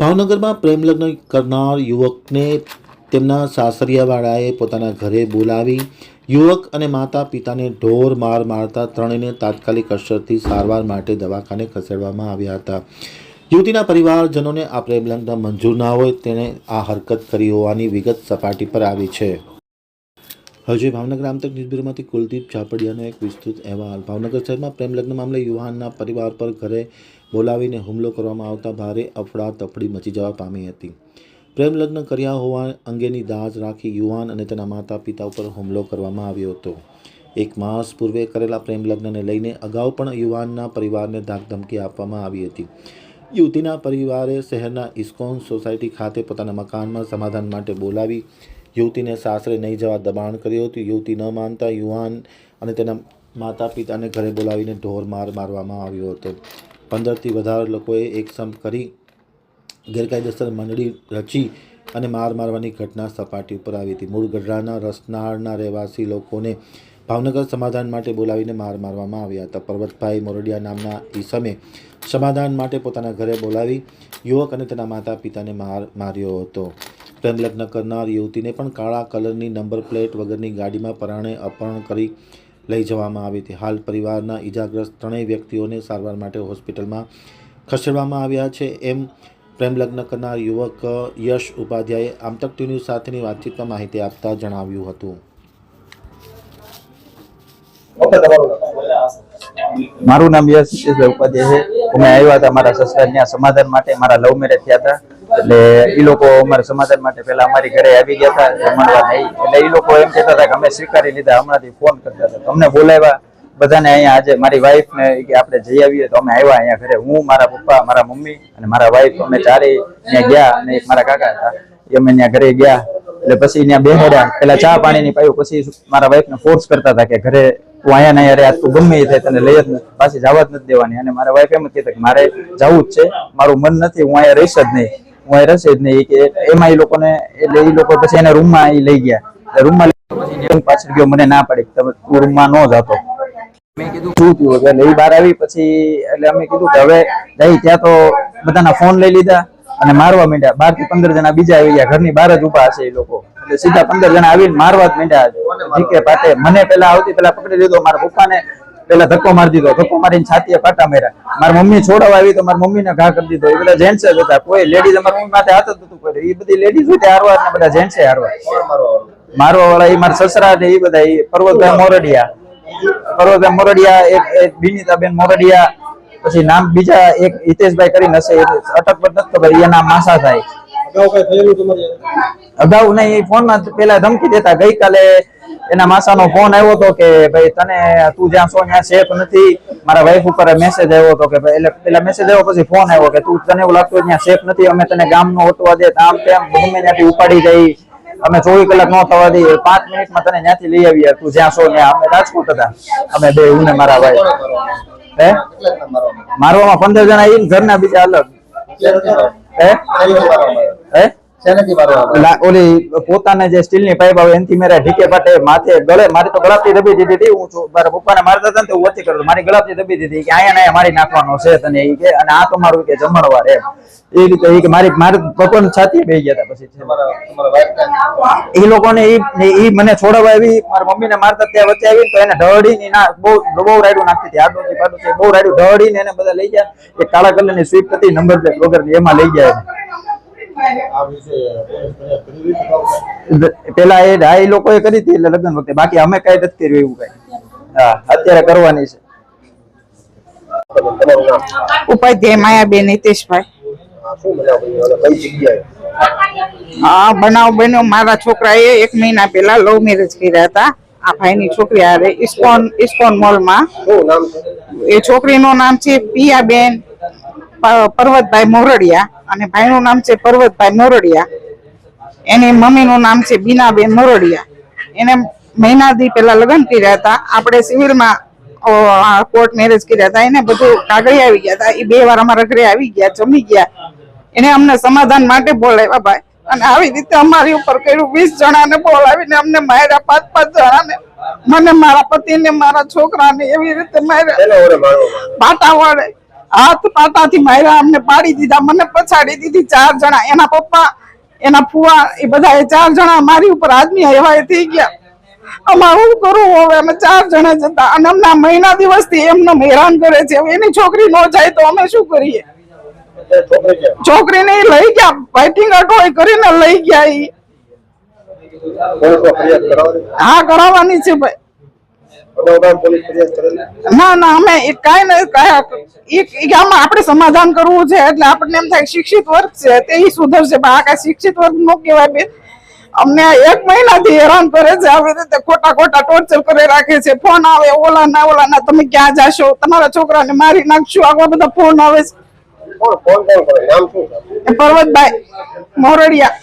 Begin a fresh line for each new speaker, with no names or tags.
ભાવનગરમાં પ્રેમ કરનાર યુવકને તેમના સાસરિયાવાળાએ પોતાના ઘરે બોલાવી યુવક અને માતા પિતાને ઢોર માર મારતા ત્રણેયને તાત્કાલિક અસરથી સારવાર માટે દવાખાને ખસેડવામાં આવ્યા હતા. યુવતીના પરિવારજનોને આ પ્રેમ લગ્ન મંજૂર ના હોય તેણે આ હરકત કરી હોવાની વિગત સપાટી પર આવી છે. હજુ ભાવનગર આમતક ન્યૂઝબ્યુરોમાંથી કુલદીપ ઝાપડિયાનો એક વિસ્તૃત અહેવાલ. ભાવનગર શહેરમાં પ્રેમ લગ્ન મામલે યુવાનના પરિવાર પર ઘરે બોલાવીને હુમલો કરવામાં આવતા ભારે અફડાતફડી મચી જવા પામી હતી. પ્રેમ લગ્ન કર્યા હોવા અંગેની દાજ રાખી યુવાન અને તેના માતા પિતા ઉપર હુમલો કરવામાં આવ્યો હતો. એક માસ પૂર્વે કરેલા પ્રેમ લગ્નને લઈને અગાઉ પણ યુવાનના પરિવારને ધાકધમકી આપવામાં આવી હતી. યુવતીના પરિવારે શહેરના ઇસ્કોન સોસાયટી ખાતે પોતાના મકાનમાં સમાધાન માટે બોલાવી યુવતીને સાસરે નહીં જવા દબાણ કર્યું હતું. યુવતી ન માનતા યુવાન અને તેના માતા પિતાને ઘરે બોલાવીને ઢોર માર મારવામાં આવ્યો હતો. પંદરથી વધારે લોકોએ એકસમ કરી ગેરકાયદેસર મંડળી રચી અને માર મારવાની ઘટના સપાટી ઉપર આવી હતી. મૂળ ગઢડાના રસનાળના રહેવાસી લોકોને ભાવનગર સમાધાન માટે બોલાવીને માર મારવામાં આવ્યા હતા. પર્વતભાઈ મોરડિયા નામના ઈસમે સમાધાન માટે પોતાના ઘરે બોલાવી યુવક અને તેના માતા પિતાને માર માર્યો હતો. પ્રેમ લગ્ન કરનાર યુવતીને પણ કાળા કલરની નંબર પ્લેટ વગરની ગાડીમાં પરાણે અપહરણ કરી લઈ જવામાં આવી હતી. હાલ પરિવારના ઈજાગ્રસ્ત ત્રણેય વ્યક્તિઓને સારવાર માટે હોસ્પિટલમાં ખસેડવામાં આવ્યા છે. એમ પ્રેમ લગ્ન કરનાર યુવક યશ ઉપાધ્યાયે આમતક ટી ન્યૂઝ સાથેની વાતચીતમાં માહિતી આપતા જણાવ્યું હતું.
મારું નામ યશ ઉપાધ્યાય. છે અમે આવ્યા હતા મારા સસરા ત્યાં સમાધાન માટે. મારા લવ મેરેજ થયા હતા. એટલે એ લોકો અમારા સમાધાન માટે પેલા અમારી ઘરે આવી ગયા હતા જમણવા નહીં. એટલે એ લોકો એમ કહેતા હતા કે અમે સ્વીકારી લીધા, હમણાંથી ફોન કરતા હતા. તમને બોલાવ્યા, બધાને અહીંયા આજે મારી વાઈફ ને કે આપણે જઈ આવીએ, તો અમે આવ્યા અહીંયા ઘરે. હું, મારા પપ્પા, મારા મમ્મી અને મારા વાઈફ અમે ચારે ત્યાં ગયા અને મારા કાકા હતા. એ અમે ત્યાં ઘરે ગયા. એટલે પછી ત્યાં બેહડ્યા પેલા ચા પાણીની પાયું, પછી મારા વાઈફ ને ફોર્સ કરતા હતા કે ઘરે તું અહીંયા નહીં અરે તું ગમે એ થાય, તને લઈ જ પાછી જવા જ નથી દેવાની. અને મારા વાઈફ એમ જ કહેતા કે મારે જવું જ છે. મારું મન નથી, હું અહીંયા રહીશ જ નહીં. અહીંયા જ એમાં એ લોકોને, એટલે એ લોકો પછી એને રૂમમાં એ લઈ ગયા. રૂમમાં પછી પાછળ ગયો, મને ના પડી તમે રૂમમાં ન જતો. બહાર આવી, પછી એટલે અમે કીધું કે હવે જઈ, ત્યાં તો બધાના ફોન લઈ લીધા અને મારવા માંડ્યા. બારથી પંદર જણા બીજા આવી ગયા, ઘરની બહાર જ ઊભા હશે એ લોકો. સીધા પંદર જણા આવીને મારવા જ માંડ્યા ઢીકે પાટે, મને પેલા આવતી પેલા પકડી લીધો, મારા પપ્પાને. પેલા ધક્કો મારી દીધો ધક્કો મારીને છાતીએ કાંટા માર્યા. મારી મમ્મી છોડાવવા આવી તો મારી મમ્મીને ઘા કરી દીધો. એ બધા જેન્ટ્સ જ હતા. કોઈ લેડીઝ અમારી મમ્મી માથે હાથ જ નતું કર્યું. એ બધી લેડીઝ હોય હારવા ને બધા જેન્ટ્સે હારવા. મારવા વાળા એ મારા સસરા ને એ બધા એ પર્વતભાઈ મોરડિયા. પર્વતભાઈ મોરડિયા એક એક બિનિતાબેન મોરડિયા પછી નામ બીજા એક હિતેશભાઈ કરીને હશે. અટક પર નથી ખબર એના નામ માસા થાય. અગાઉ નહીં ફોનમાં પેલા ધમકી દેતા. ગઈકાલે એના માસાનો ફોન આવ્યો હતો કે ભાઈ તને તું જ્યાં છો ત્યાં સેફ નથી. મારા વાઈફ ઉપર મેસેજ આવ્યો હતો કે ભાઈ એટલે પેલા મેસેજ આવ્યો પછી ફોન આવ્યો કે તું તને એવું લાગતું ત્યાં સેફ નથી અમે તને ગામનો ઓટવા દે આમ તેમ ગમે ત્યાંથી ઉપાડી જઈ અમે ચોવીસ કલાક નો થવા દઈએ પાંચ મિનિટમાં તને ત્યાંથી લઈ આવીએ તું જ્યાં છો ત્યાં. અમે રાજકોટ હતા. અમે બે હું ને મારા ભાઈ હે? મારવામાં પંદર જણા એ ઘરના બીજા અલગ. હે? હે? ઓલી પોતાને જે સ્ટીલની પાઇપ આવે એનથી મેરા ઢીકે પાટે માથે ગળે મારી તો ગળાપથી દબી દીધી હતી. હું મારા પપ્પાને મારતા હતા ને તો હું ઓછી કરતો મારી ગળાપથી દબી દીધી કે અહીંયા અહીંયા મારી નાખવાનો છે તને ઈ કે અને આ તો મારું કે જમણવાર એમ. એ રીતે કે મારી મારી પપ્પાની છાતી બે ગયા હતા પછી. એ લોકોને મને છોડાવવા આવી મારા મમ્મીને મારતા ત્યાં વચ્ચે આવી તો એને ઢળીને ના બહુ બહુ રાયડું નાખતી હતી. આડું પાડોથી બહુ રાયડું ઢળીને એને બધા લઈ ગયા. એક કાળા કલરની સ્વીપ હતી નંબર પ્લેટ વગરની એમાં લઈ ગયા. પેલા એ આ એ લોકોએ કરી હતી એટલે લગ્ન વખતે. બાકી અમે કઈ નથી કર્યું એવું કઈ. હા અત્યારે કરવાની છે.
ઉપાધ્યાય માયાબેન હિતેશભાઈ. હા બનાવ બન્યો? મારા છોકરાએ એક મહિના પહેલા લવ મેરેજ કર્યા હતા. આ ભાઈની છોકરી હારે ઇસ્કોન ઇસ્કોન મોલમાં એ છોકરીનું નામ છે પિયાબેન. પર્વતભાઈ મોરડિયા અને ભાઈનું નામ છે પર્વતભાઈ મોરડિયા. એની મમ્મીનું નામ છે બીનાબેન મોરડિયા. એને મહિના દી પહેલા લગ્ન કર્યા હતા. આપણે સિવિલમાં કોર્ટ મેરેજ કર્યા હતા. એને બધું કાગળી આવી ગયા હતા. એ બે વાર અમારા ઘરે આવી ગયા જમી ગયા. એને અમને સમાધાન માટે બોલાવ્યા ભાઈ. અને આવી રીતે અમારી ઉપર કર્યું. વીસ જણાને બોલાવીને અમને માર્યા પાંચ પાંચ જણાને. મને મારા પતિને મારા છોકરાને એવી રીતે માર્યા. પાટા વડે. હાથ પાટાથી માર્યા અમને પાડી દીધા મને પછાડી દીધી ચાર જણા. એના પપ્પા એના ફુવા એ બધા એ ચાર જણા મારી ઉપર આદમી એવા થઈ ગયા. અમારે શું કરવું હવે? અમે ચાર જણા જતા અને અમને મહિના દિવસથી એમને હેરાન કરે છે. એની છોકરી નો જાય તો અમે શું કરીએ? છોકરીને લઈ ગયા. ફાઇટિંગ અટોય કરીને લઈ ગયા હા કરાવવાની છે ભાઈ. ના ના અમે એ કાંઈ ને કાંઈ ઈ- ઈ આમાં આપણે સમાધાન કરવું છે એટલે આપણને એમ થાય શિક્ષિત વર્ગ છે તે સુધરશે. પણ આ કાંઈ શિક્ષિત વર્ગ નો કહેવાય બેન. અમને એક મહિનાથી હેરાન કરે છે આવી રીતે ખોટા ખોટા ટોર્ચર કરે રાખે છે. ફોન આવે ઓલા ના ઓલા ના તમે ક્યાં જાશો? તમારા છોકરાને મારી નાખશું. આવા બધા ફોન આવે છે. પર્વતભાઈ મોરડિયા.